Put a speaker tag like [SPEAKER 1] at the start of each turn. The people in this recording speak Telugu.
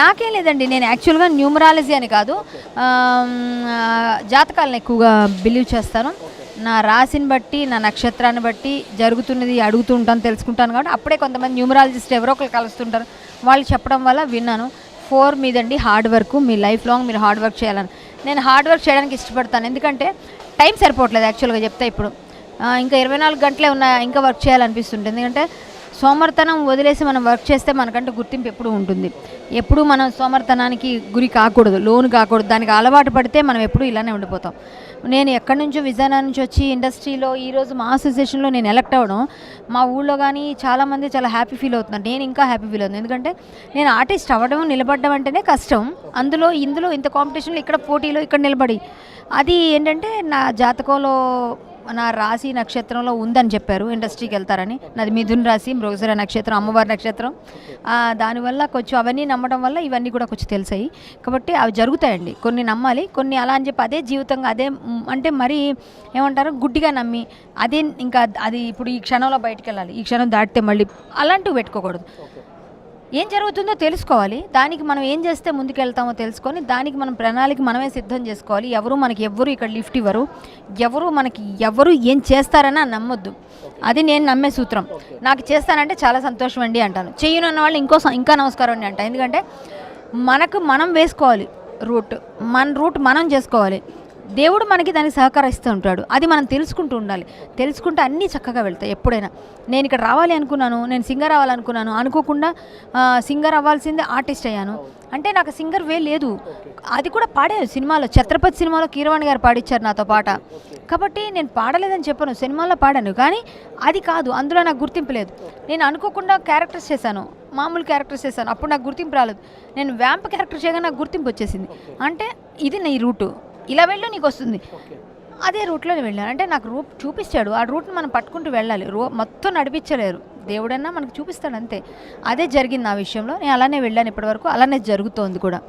[SPEAKER 1] నాకేం లేదండి నేను యాక్చువల్గా న్యూమరాలజీ అని కాదు జాతకాలను ఎక్కువగా బిలీవ్ చేస్తాను. నా రాశిని బట్టి నా నక్షత్రాన్ని బట్టి జరుగుతున్నది అడుగుతూ ఉంటాను తెలుసుకుంటాను కాబట్టి అప్పుడే కొంతమంది న్యూమరాలజిస్ట్ ఎవరో ఒకరు కలుస్తుంటారు. వాళ్ళు చెప్పడం వల్ల విన్నాను. ఫోర్ మీదండి హార్డ్ వర్క్ మీ లైఫ్ లాంగ్ మీరు హార్డ్ వర్క్ చేయాలని. నేను హార్డ్ వర్క్ చేయడానికి ఇష్టపడతాను. ఎందుకంటే టైం సరిపోవట్లేదు యాక్చువల్గా చెప్తే ఇప్పుడు. ఇంకా ఇరవై నాలుగు గంటలే ఉన్న ఇంకా వర్క్ చేయాలనిపిస్తుంటుంది. ఎందుకంటే సోమర్తనం వదిలేసి మనం వర్క్ చేస్తే మనకంటే గుర్తింపు ఎప్పుడు ఉంటుంది. ఎప్పుడు మనం సోమర్తనానికి గురి కాకూడదు లోన్ కాకూడదు. దానికి అలవాటు పడితే మనం ఎప్పుడు ఇలానే ఉండిపోతాం. నేను ఎక్కడి నుంచో విజయనగరం నుంచి వచ్చి ఇండస్ట్రీలో ఈరోజు మా అసోసియేషన్లో నేను ఎలక్ట్ అవ్వడం మా ఊళ్ళో కానీ చాలామంది చాలా హ్యాపీ ఫీల్ అవుతున్నారు. నేను ఇంకా హ్యాపీ ఫీల్ అవుతుంది ఎందుకంటే నేను ఆర్టిస్ట్ అవ్వడం నిలబడడం అంటేనే కష్టం. అందులో ఇందులో ఇంత కాంపిటీషన్లో ఇక్కడ పోటీలో ఇక్కడ నిలబడి అది ఏంటంటే నా జాతకంలో నా రాశి నక్షత్రంలో ఉందని చెప్పారు. ఇండస్ట్రీకి వెళ్తారని. నాది మిథున్ రాశి మృగశిర నక్షత్రం అమ్మవారి నక్షత్రం. దానివల్ల కొంచెం అవన్నీ నమ్మడం వల్ల ఇవన్నీ కూడా కొంచెం తెలిసాయి. కాబట్టి అవి జరుగుతాయండి. కొన్ని నమ్మాలి కొన్ని అలా అని చెప్పి అదే జీవితంగా అదే అంటే మరి ఏమంటారు గుడ్డిగా నమ్మి అదే ఇంకా అది ఇప్పుడు ఈ క్షణంలో బయటకు వెళ్ళాలి. ఈ క్షణం దాటితే మళ్ళీ అలాంటివి పెట్టుకోకూడదు. ఏం జరుగుతుందో తెలుసుకోవాలి. దానికి మనం ఏం చేస్తే ముందుకెళ్తామో తెలుసుకొని దానికి మనం ప్రణాళిక మనమే సిద్ధం చేసుకోవాలి. ఎవరు మనకి ఎవ్వరు ఇక్కడ లిఫ్ట్ ఇవ్వరు. ఎవరు మనకి ఎవరు ఏం చేస్తారని నమ్మొద్దు. అది నేను నమ్మే సూత్రం. నాకు చేస్తానంటే చాలా సంతోషం అండి అంటాను. చెయ్యను అన్న వాళ్ళు ఇంకో ఇంకా నమస్కారం అండి అంట. ఎందుకంటే మనకు మనం వేసుకోవాలి రూట్. మన రూట్ మనం చేసుకోవాలి. దేవుడు మనకి దానికి సహకరిస్తూ ఉంటాడు. అది మనం తెలుసుకుంటూ ఉండాలి. తెలుసుకుంటే అన్నీ చక్కగా వెళ్తాయి ఎప్పుడైనా. నేను ఇక్కడ రావాలి అనుకున్నాను నేను సింగర్ అవ్వాలనుకున్నాను అనుకోకుండా సింగర్ అవ్వాల్సిందే ఆర్టిస్ట్ అయ్యాను. అంటే నాకు సింగర్ వే లేదు. అది కూడా పాడాను సినిమాలో. ఛత్రపతి సినిమాలో కీరవాణి గారు పాడిచ్చారు నాతో పాట. కాబట్టి నేను పాడలేదని చెప్పాను. సినిమాలో పాడాను. కానీ అది కాదు. అందులో నాకు గుర్తింపు లేదు. నేను అనుకోకుండా క్యారెక్టర్స్ చేశాను. మామూలు క్యారెక్టర్స్ చేశాను. అప్పుడు నాకు గుర్తింపు రాలేదు. నేను వ్యాంప్ క్యారెక్టర్ చేయగా నాకు గుర్తింపు వచ్చేసింది. అంటే ఇది నీ రూటు. ఇలా వెళ్ళు నీకు వస్తుంది. అదే రూట్లోనే వెళ్ళాను. అంటే నాకు రూట్ చూపించాడు ఆ రూట్ని మనం పట్టుకుంటూ వెళ్ళాలి. రో మొత్తం నడిపించలేరు. దేవుడన్నా మనకు చూపిస్తాడు అంతే. అదే జరిగింది నా విషయంలో. నేను అలానే వెళ్ళాను ఇప్పటివరకు. అలానే జరుగుతోంది కూడా.